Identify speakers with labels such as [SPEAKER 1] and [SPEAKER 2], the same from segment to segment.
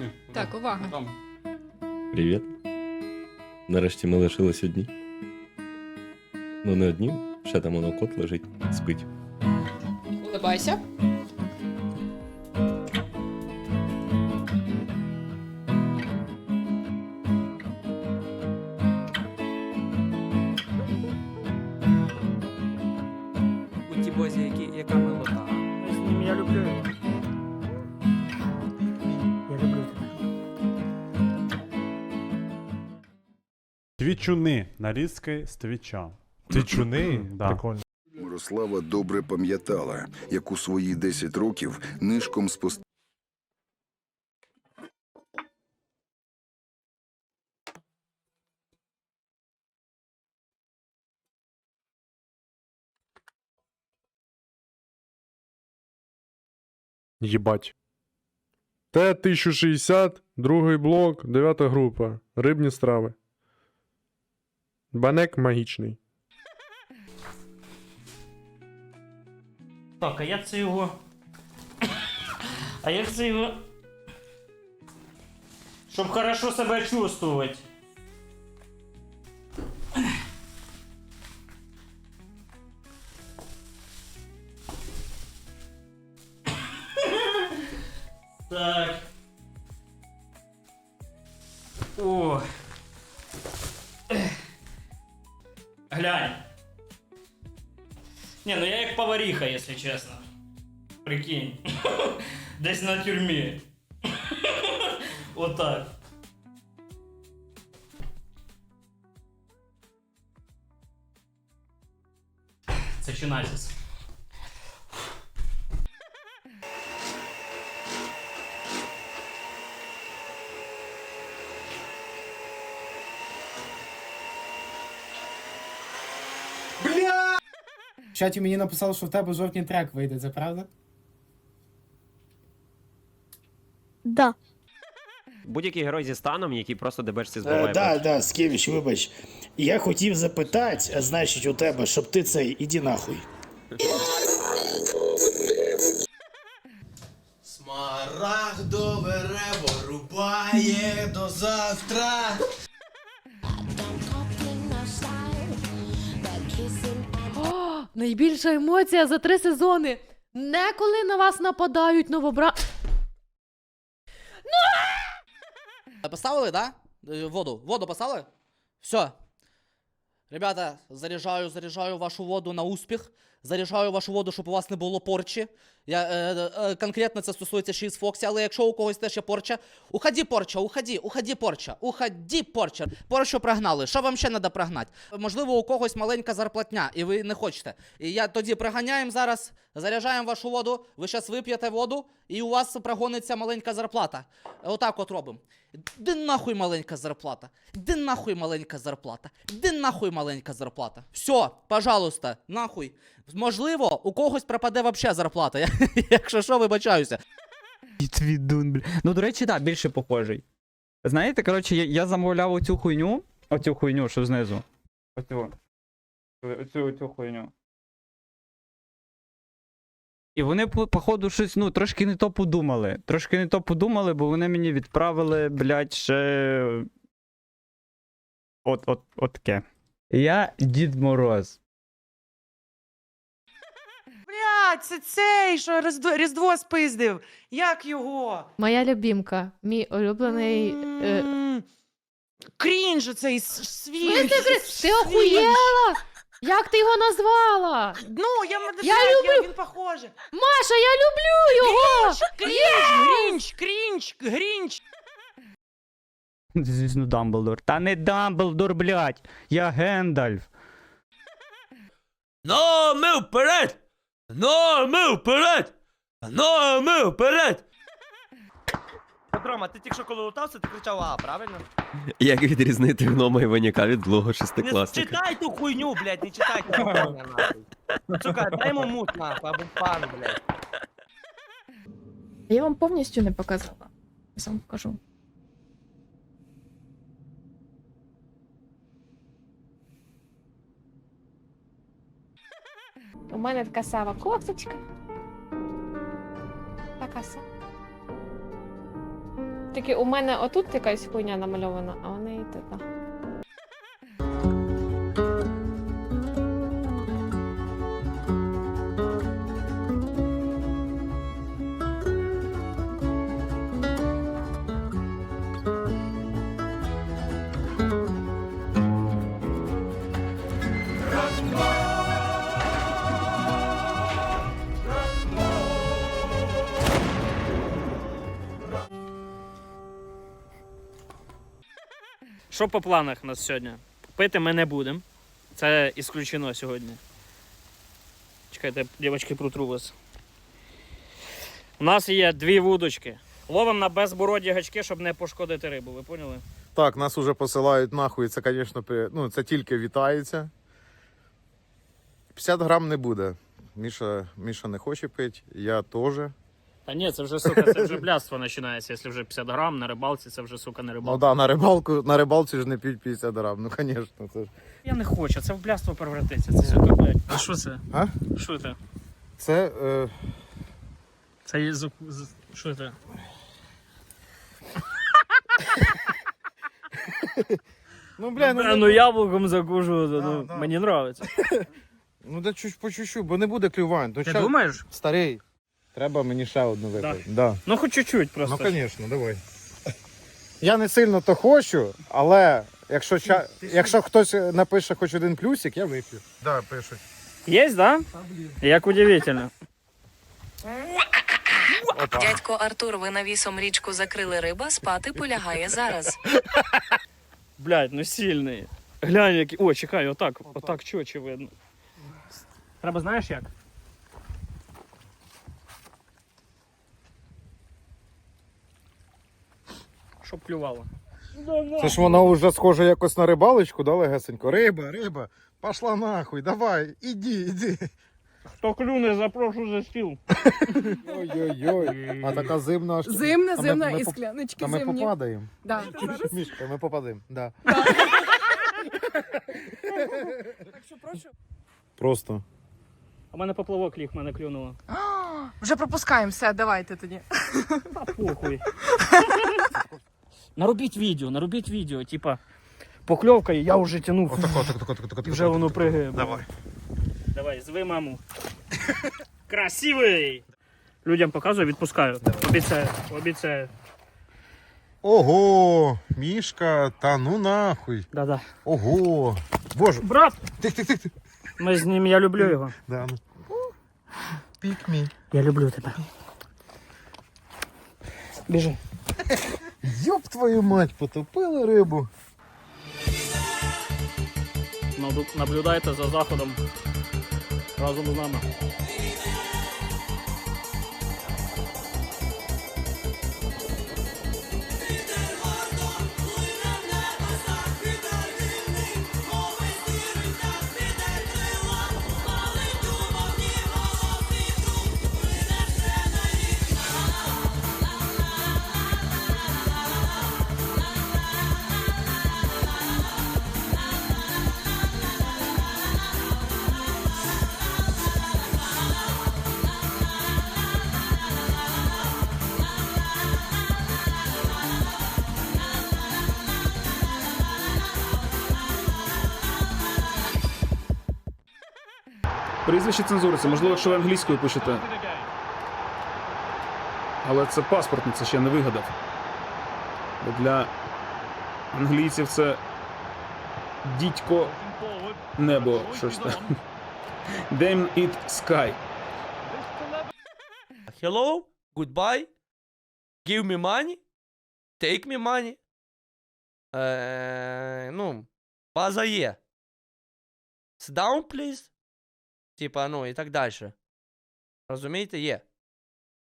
[SPEAKER 1] Ні,
[SPEAKER 2] Так, увага.
[SPEAKER 1] Там.
[SPEAKER 3] Привіт. Нарешті ми лишились одні. Ну, не одні, ще там воно кот лежить, спить.
[SPEAKER 2] Улибайся.
[SPEAKER 4] Нарізки з твіча.
[SPEAKER 5] Твічуни?
[SPEAKER 4] Да.
[SPEAKER 5] Прикольно.
[SPEAKER 6] Мирослава добре пам'ятала, як у свої 10 років нишком спостерігала
[SPEAKER 5] Єбать. Т-1060, другий блок, дев'ята група. Рибні страви. Банек магічний.
[SPEAKER 7] Так, а як це його. А як це його. Щоб хорошо себе чувствувати. Повариха, если честно. Прикинь. Десь на тюрьме. Вот так. Це чиназіс.
[SPEAKER 8] В чаті мені написали, що в тебе жовтні трек вийде, це правда?
[SPEAKER 9] Да.
[SPEAKER 10] Будь-який герой зі станом, який просто дебешці збиває.
[SPEAKER 11] да, да, Скевич, вибач. Я хотів запитати, а значить у тебе, щоб ти цей, іди нахуй.
[SPEAKER 12] Смарагдове рево рубає до завтра.
[SPEAKER 2] Найбільша емоція за три сезони. Не коли на вас нападають новобра.
[SPEAKER 12] Поставили, да? Е, Воду. Воду поставили? Все. Ребята, заряджаю, заряджаю вашу воду на успіх. Заряджаю вашу воду, щоб у вас не було порчі. Я, е, е, конкретно це стосується ще із Фоксі, але якщо у когось теж є порча, уході порча, уході, уході порча, уході порча. Порчу прогнали. Що вам ще треба прогнати? Можливо, у когось маленька зарплатня, і ви не хочете. І я тоді приганяємо зараз, заряджаємо вашу воду, ви зараз вип'єте воду, і у вас прогониться маленька зарплата. Отак от робимо. Де нахуй маленька зарплата? Де нахуй маленька зарплата? Де нахуй маленька зарплата? Все, пожалуйста, нахуй. Можливо, у когось пропаде вообще зарплата. Якщо що, вибачаюся.
[SPEAKER 7] Твідун, бля. Ну, до речі, так, більше похожий. Знаєте, коротше, я, я замовляв оцю хуйню. Оцю хуйню, що знизу. Оцю. Оцю, оцю хуйню. І вони, походу, щось, ну, трошки не то подумали. Трошки не то подумали, бо вони мені відправили, блядь, ще. От, от, от таке. Я Дід Мороз.
[SPEAKER 8] Блядь, це цей, що Різдво, Різдво спиздив. Як його?
[SPEAKER 2] Моя любімка, мій улюблений. Е...
[SPEAKER 8] М, Крінж оцей с-
[SPEAKER 2] Ти,
[SPEAKER 8] свіж.
[SPEAKER 2] ти, ти охуєла? Як ти його назвала?
[SPEAKER 8] Ну, я,
[SPEAKER 2] Я
[SPEAKER 8] люблю. Він похожий.
[SPEAKER 2] Маша, я люблю його!
[SPEAKER 8] Крінж, крінж, крінж, грінч.
[SPEAKER 7] Звісно, Дамблдор. Та не Дамблдор, блядь! Я Гендальф.
[SPEAKER 12] Ну, ми вперед! Ну, ми вперед! Ну, ми вперед!
[SPEAKER 10] Рома, ти тільки що коли лутався, ти кричав А, правильно?
[SPEAKER 3] Як відрізнити гнома Іваніка від злого шестикласника?
[SPEAKER 10] читай ту хуйню, блядь, не читай ту хуйню, нахуй. Сука, дай йому мут, нахуй, або пан, блядь.
[SPEAKER 9] Я вам повністю не показала. Я сам покажу. У мене така сама кофточка. Така сама.
[SPEAKER 13] Тільки у мене отут якась хуйня намальована, а у неї тут.
[SPEAKER 14] Що по планах у нас сьогодні? Пити ми не будемо. Це ісключено сьогодні. Чекайте, дівчатки, протру вас. У нас є дві вудочки. Ловимо на безбороді гачки, щоб не пошкодити рибу, ви поняли?
[SPEAKER 15] Так, нас уже посилають нахуй, це, звісно, при- ну, це тільки вітається. 50 грам не буде. Міша, Міша не хоче пити, я теж.
[SPEAKER 14] Та ні, це вже, сука, це вже блядство починається. Якщо вже 50 грам на рибалці, це вже, сука, не
[SPEAKER 15] Ну
[SPEAKER 14] рибалка.
[SPEAKER 15] да, на рибалку, на рибалці ж не п'ють 50 грам. Ну, звісно, це ж.
[SPEAKER 14] Я не хочу, це в блядство превратиться. Це, сука, блядь. А що це?
[SPEAKER 15] А?
[SPEAKER 14] Що це?
[SPEAKER 15] Це. Е...
[SPEAKER 14] Це є зу- з- Що це?
[SPEAKER 15] Ну, бля, ну,
[SPEAKER 14] Бля, ну яблуком закужу, ну,
[SPEAKER 15] да.
[SPEAKER 14] мені подобається.
[SPEAKER 15] ну да чуть по чуть-чуть, бо не буде клювань. Ну,
[SPEAKER 14] Ти
[SPEAKER 15] ща-
[SPEAKER 14] думаєш?
[SPEAKER 15] Старий. Треба мені ще одну випити. Да.
[SPEAKER 14] Ну хоч чуть-чуть
[SPEAKER 15] Ну, звісно, давай. Я не сильно то хочу, але якщо, ча... якщо хтось напише хоч один плюсик, я вип'ю. Да, пишуть.
[SPEAKER 14] Є, да? Як удивительно.
[SPEAKER 13] Дядько Артур, ви навісом річку закрили риба, спати полягає зараз.
[SPEAKER 14] Блядь, ну сильний. Глянь, який. О, чекай, отак. Отак чочі видно. Треба знаєш як? Щоб клювало.
[SPEAKER 15] Це ж воно вже схоже якось на рибалочку, да, легесенько? Риба, риба, пошла нахуй, давай, іди, іди.
[SPEAKER 14] Хто клюне, запрошу за стіл.
[SPEAKER 15] Ой-ой-ой. А така зимна аж.
[SPEAKER 13] Зимна, зимна
[SPEAKER 15] ми
[SPEAKER 13] і скляночки
[SPEAKER 15] А ми
[SPEAKER 13] зимні.
[SPEAKER 15] попадаємо.
[SPEAKER 13] Да.
[SPEAKER 15] Мішка, ми попадемо, да.
[SPEAKER 13] Так що прошу.
[SPEAKER 15] Просто.
[SPEAKER 14] А в мене поплавок ліг, мене клюнуло.
[SPEAKER 13] Вже пропускаємо все, давайте тоді.
[SPEAKER 14] Та похуй. Наробіть відео, наробіть відео, типа. Покльовка, і я вже тянув.
[SPEAKER 15] Отако, тако, тако, тако,
[SPEAKER 14] І вже воно пригає.
[SPEAKER 15] Давай.
[SPEAKER 14] Давай, зви маму. Красивий! Людям показую, відпускаю. Обіцяю, обіцяю.
[SPEAKER 15] Ого, мішка, та ну нахуй.
[SPEAKER 14] Да-да.
[SPEAKER 15] Ого. Боже,
[SPEAKER 14] Брат!
[SPEAKER 15] тих, тих, тих. тих.
[SPEAKER 14] Ми з ним, я люблю його.
[SPEAKER 15] Да, ну. Пік мій.
[SPEAKER 14] Я люблю тебе. Біжи.
[SPEAKER 15] Йоп твою мать, потопили рибу.
[SPEAKER 14] Наблюдайте за заходом разом з нами.
[SPEAKER 16] Прізвище цензурується, можливо, якщо ви англійською пишете. Але це паспортно, це ще не вигадав. Бо для англійців це дідько небо, щось там. Damn it sky.
[SPEAKER 14] Hello, goodbye. Give me money. Take me money. Е, ну, база є. Sit down, please. Типа, ну і так далі. Розумієте, є.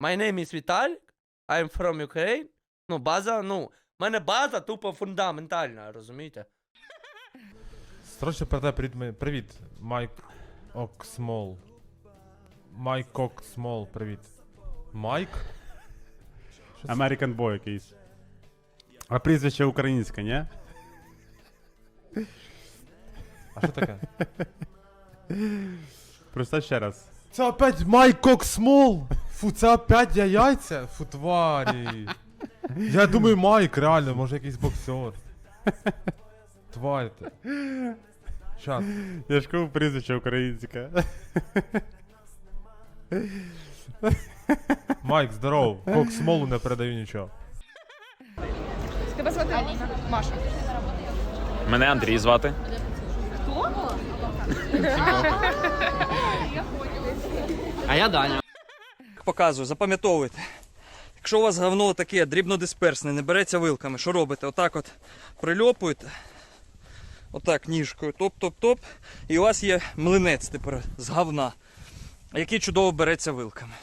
[SPEAKER 14] My name is Віталік. I'm from Ukraine. Ну, база, ну, в мене база тупо фундаментальна, розумієте?
[SPEAKER 17] Срочно передай привіт. Привіт, Майк Оксмол. Майк Оксмол, привіт. Майк?
[SPEAKER 4] American Boy якийсь. А прізвище українське, ні?
[SPEAKER 17] А що таке?
[SPEAKER 4] Просто ще раз.
[SPEAKER 17] Це опять Майк Оксмол! Фу, це опять я яйця? Фу, тварі. Я думаю, Майк, реально, може якийсь боксер. Тварь ти. Щас.
[SPEAKER 4] Я ж кажу прізвище українське.
[SPEAKER 17] Майк, здоров. Кок смолу не передаю нічого.
[SPEAKER 8] Тебе звати Маша.
[SPEAKER 18] Мене Андрій звати.
[SPEAKER 1] А я Даня.
[SPEAKER 18] Показую, запам'ятовуйте. Якщо у вас говно таке дрібнодисперсне, не береться вилками, що робите? Отак от прильопуєте. Отак ніжкою, топ-топ-топ. І у вас є млинець тепер з говна, який чудово береться вилками.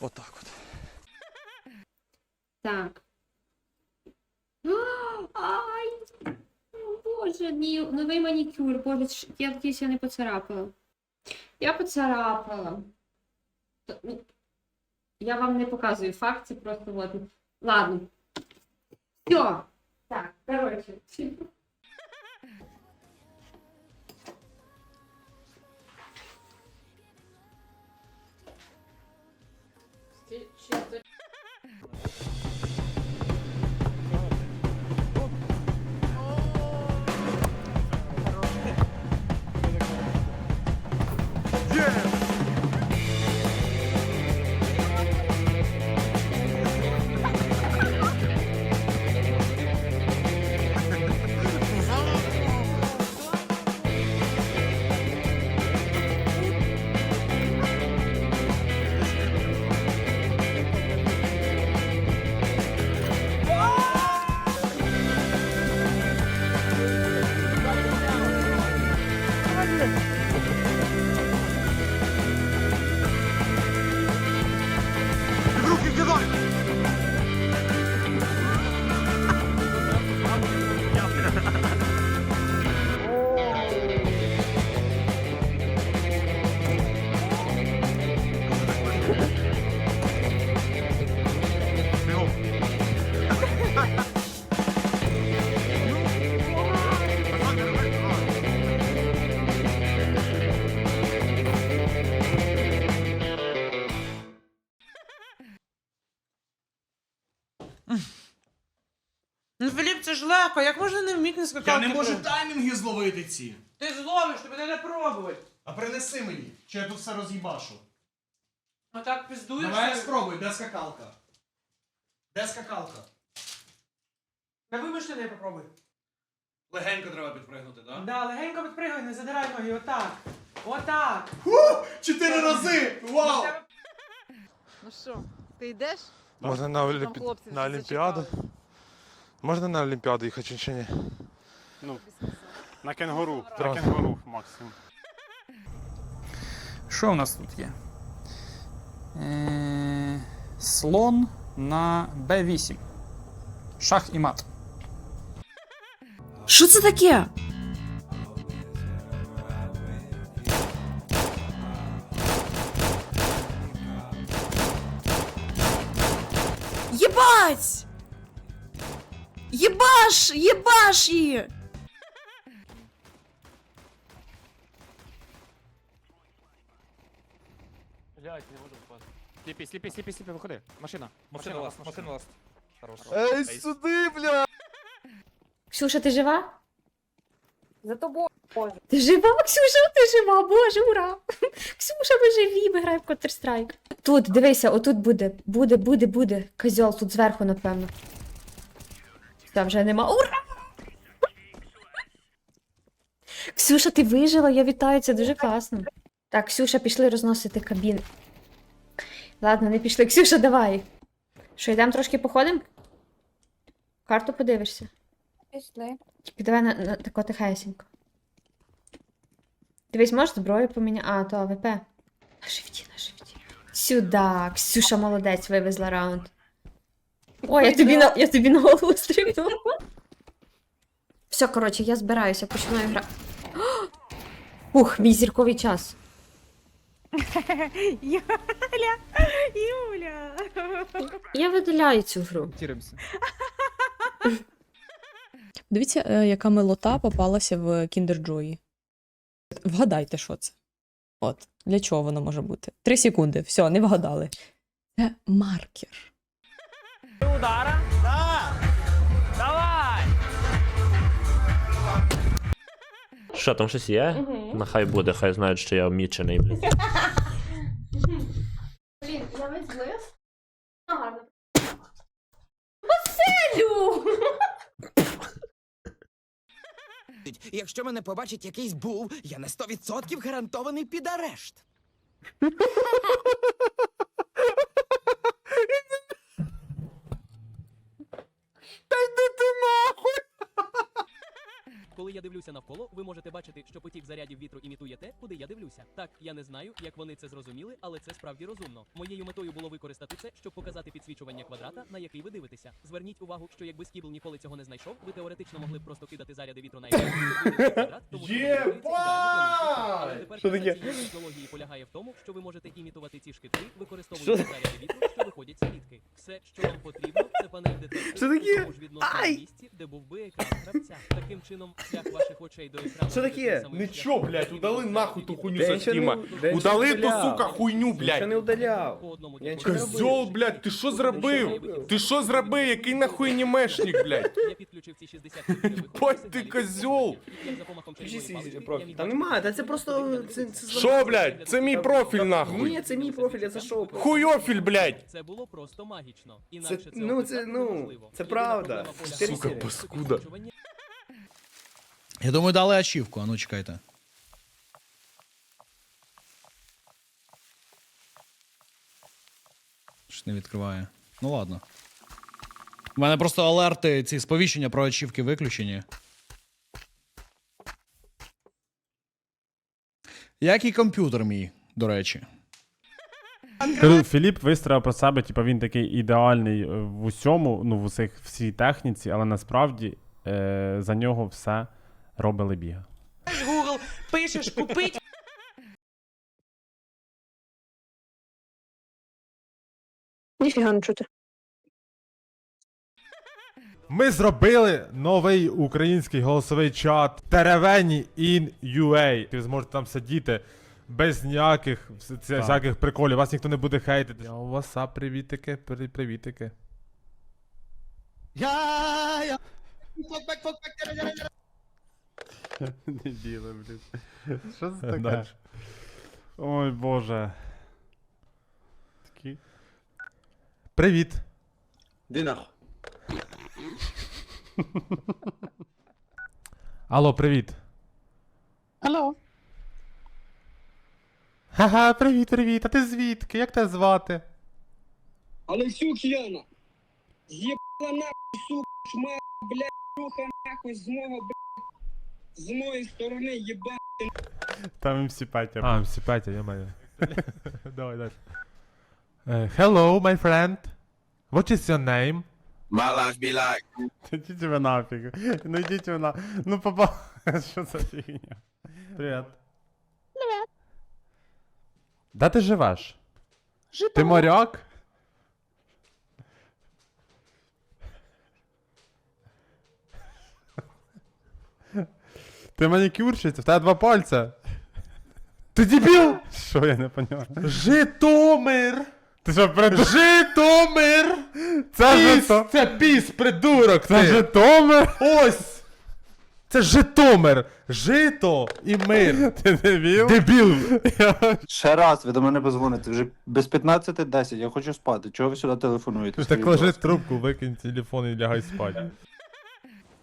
[SPEAKER 18] Отак от.
[SPEAKER 13] Так. Ай! Боже, ні, новий манікюр. Боже, я якийсь я не поцарапала. Я поцарапала. Ну, Я вам не показую факт, це просто от. Ладно. Все. Так, коротше.
[SPEAKER 8] Легко, як можна не вміти на скакалки?
[SPEAKER 19] таймінги зловити ці.
[SPEAKER 8] Ти зловиш, тобі не пробувати.
[SPEAKER 19] А принеси мені, чи я тут все роз'їбашу.
[SPEAKER 8] Отак пиздуєш.
[SPEAKER 19] Давай я спробуй, де скакалка? Де скакалка?
[SPEAKER 8] На вимишлений попробуй.
[SPEAKER 19] Легенько треба підпригнути, так?
[SPEAKER 8] Да, легенько підпригай, не задирай ноги, отак. Отак.
[SPEAKER 19] Чотири рази! Вау!
[SPEAKER 8] Ну що, ти йдеш?
[SPEAKER 17] Можна на,
[SPEAKER 8] Там хлопці
[SPEAKER 17] на Олімпіаду?
[SPEAKER 8] зачекали.
[SPEAKER 17] Можна на Олімпіаду їхати чи ні?
[SPEAKER 4] Ну, на кенгуру. На кенгуру максимум.
[SPEAKER 18] Що у нас тут є? Е, слон на Б8. Шах і мат.
[SPEAKER 8] Що це таке? Єбаш! Єбаш її!
[SPEAKER 18] Блять, не можу впасти. Сліпі, сліпі, сліпі, сліпі, виходи. Машина.
[SPEAKER 1] Машина ласт, машина ласт. Хорош.
[SPEAKER 17] Ей, сюди, бля!
[SPEAKER 13] Ксюша, ти жива?
[SPEAKER 8] За тобою.
[SPEAKER 13] Ти жива, Ксюша, ти жива, боже, ура! Ксюша, ми живі, ми граємо в Counter-Strike. Тут, дивися, отут буде, буде, буде, буде. Козьол тут зверху, напевно. Там вже нема. Ура! Ксюша, ти вижила, я вітаю, це дуже класно. Так, Ксюша, пішли розносити кабіни. Ладно, не пішли. Ксюша, давай. Що, йдемо трошки походимо? Карту подивишся.
[SPEAKER 8] Пішли.
[SPEAKER 13] Тільки давай на, на тако тихесенько. Дивись, можеш зброю поміняти. А, то АВП. На живіті, на живіті. Сюда. Ксюша молодець вивезла раунд. Ой, я тобі на, я тобі на голову стрибнула. Все, коротше, я збираюся, починаю грати. Ух, мій зірковий час.
[SPEAKER 8] Юля! Юля!
[SPEAKER 13] Я видаляю цю гру.
[SPEAKER 20] Дивіться, е, яка милота попалася в Kinder Joy. Вгадайте, що це. От, для чого воно може бути? Три секунди, все, не вгадали. Це маркер.
[SPEAKER 14] Удара? Да! Давай!
[SPEAKER 21] Що, там щось є? Нехай буде, хай знають, що я вмічений.
[SPEAKER 13] Блін, я весь злив. Гарно. Василю!
[SPEAKER 19] Якщо мене побачить якийсь був, я на 100% гарантований під арешт.
[SPEAKER 14] Коли я дивлюся навколо, ви можете бачити, що потік зарядів вітру імітує те, куди я дивлюся. Так, я не знаю, як вони це зрозуміли, але це справді розумно. Моєю метою було використати це, щоб показати підсвічування квадрата, на який ви дивитеся. Зверніть увагу, що якби Скібл ніколи цього не знайшов, ви теоретично могли б просто кидати заряди вітру на квадрат, тому що тепер
[SPEAKER 21] таке?
[SPEAKER 14] технології полягає в тому, що ви можете імітувати ці шкіти, використовуючи заряди вітру, що виходять з клітки. Все, що вам потрібно, це панель детектор
[SPEAKER 21] Що таке?
[SPEAKER 14] у тому ж відносному місці, де був би екран гравця. Таким чином, шлях ваших очей до екрану.
[SPEAKER 21] Що таке?
[SPEAKER 4] Нічого, блядь, удали нахуй ту хуйню со стіма. Удали ту, сука, хуйню, блядь.
[SPEAKER 21] удаляв. Я нічого не
[SPEAKER 4] Козьол, блядь, ти що зробив? Ти що зробив? Який нахуй анімешник, блядь?
[SPEAKER 14] Я підключив ці 60
[SPEAKER 4] Бать ти козьол!
[SPEAKER 14] бачити,
[SPEAKER 21] немає, та це просто. Це, це,
[SPEAKER 4] Що, блядь? Це мій профіль, нахуй.
[SPEAKER 21] Ні, це мій профіль, я зайшов.
[SPEAKER 4] Хуйофіль, блядь!
[SPEAKER 14] Це було просто магічно.
[SPEAKER 21] Це,
[SPEAKER 14] Інакше це
[SPEAKER 21] ну, це, ну, це правда.
[SPEAKER 14] що
[SPEAKER 4] паскуда.
[SPEAKER 19] Я думаю, дали ачівку, а ну чекайте. Щось не відкриває. Ну ладно. У мене просто алерти, ці сповіщення про ачівки виключені. Як і комп'ютер мій, до речі.
[SPEAKER 4] Філіп вистроїв про себе, типу, він такий ідеальний е, в усьому, ну, в усіх всій техніці, але насправді е, за нього все робили біга.
[SPEAKER 8] Google, пишеш купить.
[SPEAKER 13] Ніфіга не чути.
[SPEAKER 17] Ми зробили новий український голосовий чат Теревені in UA. Ви зможете там сидіти без ніяких вс- всяких приколів. Вас ніхто не буде хейтити. Я у вас а, привітики, при- привітики.
[SPEAKER 4] Дебіли, блін. Що це
[SPEAKER 17] таке?
[SPEAKER 4] таке? Ой, боже. Такі.
[SPEAKER 17] Привіт.
[SPEAKER 21] Ди нахуй.
[SPEAKER 17] Алло, привіт.
[SPEAKER 8] Алло.
[SPEAKER 17] Ха-ха, привіт, привіт. А ти звідки? Як тебе звати?
[SPEAKER 19] Олексюк Яна. Єбала нахуй, сука, шма, блядь, руха нахуй з мого, блядь, з моєї сторони, єба.
[SPEAKER 4] Там МС.
[SPEAKER 17] А, всі Петя, я маю. Давай, далі. Е, Hello, my friend. What is your name?
[SPEAKER 4] Та Йдіть ви нафіг. Ну йдіть ви на. Ну папа. Що за фігня?
[SPEAKER 17] Привіт. Привіт. Де ти живеш? Ти моряк?
[SPEAKER 4] Ти манікюрщиця, в тебе два пальця.
[SPEAKER 17] Ти дебіл?
[SPEAKER 4] Що я не поняв?
[SPEAKER 17] Житомир!
[SPEAKER 4] Ти що, прид...
[SPEAKER 17] Житомир!
[SPEAKER 4] Це
[SPEAKER 17] Піс!
[SPEAKER 4] Жито...
[SPEAKER 17] Це піс, придурок!
[SPEAKER 4] Це
[SPEAKER 17] ти!
[SPEAKER 4] Житомир?
[SPEAKER 17] Ось! Це Житомир! Жито і мир!
[SPEAKER 4] Ти дебіл?
[SPEAKER 17] Дебіл!
[SPEAKER 7] Ще раз, ви до мене позвоните. Вже без 15.10, я хочу спати. Чого ви сюди телефонуєте?
[SPEAKER 17] Так ложи трубку, викинь телефон і лягай спати.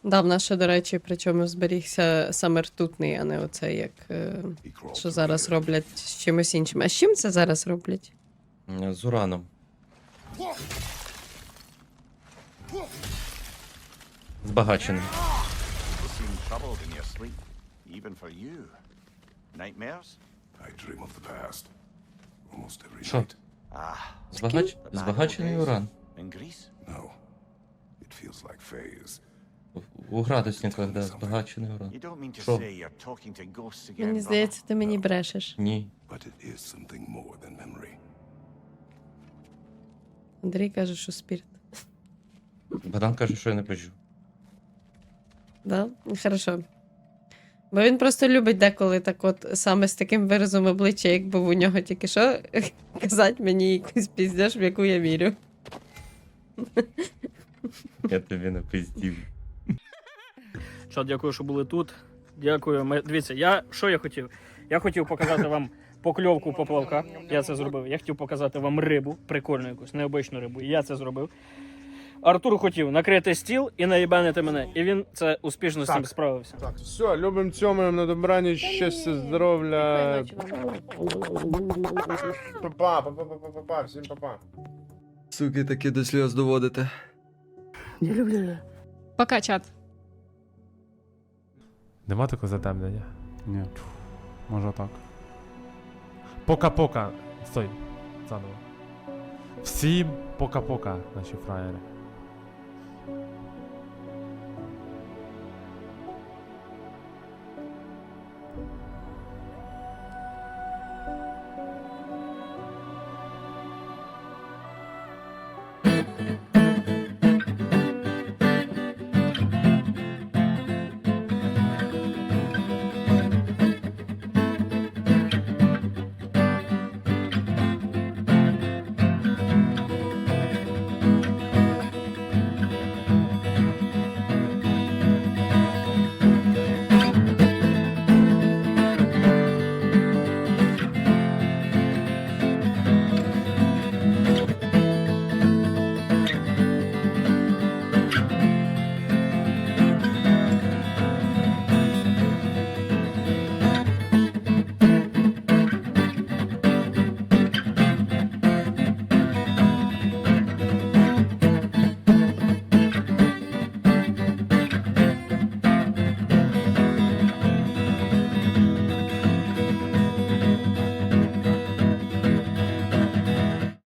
[SPEAKER 22] Да, в нас ще, до речі, причому зберігся саме ртутний, а не оце як. е, Що зараз роблять з чимось іншим. А з чим це зараз роблять?
[SPEAKER 21] З ураном. Збагачений. Що? Збагач... Збагачений уран. В- У градусниках, да, збагачений уран. Що?
[SPEAKER 22] Мені здається, ти мені брешеш.
[SPEAKER 21] Ні.
[SPEAKER 22] Андрій каже, що спірт.
[SPEAKER 21] Богдан каже, що я не бачу.
[SPEAKER 22] Да? Хорошо. Бо він просто любить деколи так от саме з таким виразом обличчя, як був у нього тільки що, казати мені якусь піздеж, в яку я вірю.
[SPEAKER 23] Я тобі напиздів.
[SPEAKER 14] Що, дякую, що були тут. Дякую. Ми... Дивіться, я що я хотів? Я хотів показати вам покльовку поплавка. Я це зробив. Я хотів показати вам рибу, прикольну якусь, необичну рибу. Я це зробив. Артур хотів накрити стіл і наїбанити мене. І він це успішно з цим справився.
[SPEAKER 5] Так, все, любим цьомаємо на добраніч, щастя, здоров'я. Папа, папа, папа, папа, всім папа.
[SPEAKER 21] Суки, таки до сльоз доводите.
[SPEAKER 2] Пока, чат.
[SPEAKER 17] Нема такого затемнення? Ні. Може так. Пока-пока. Стой. Заново. Всім пока-пока, наші фраєри.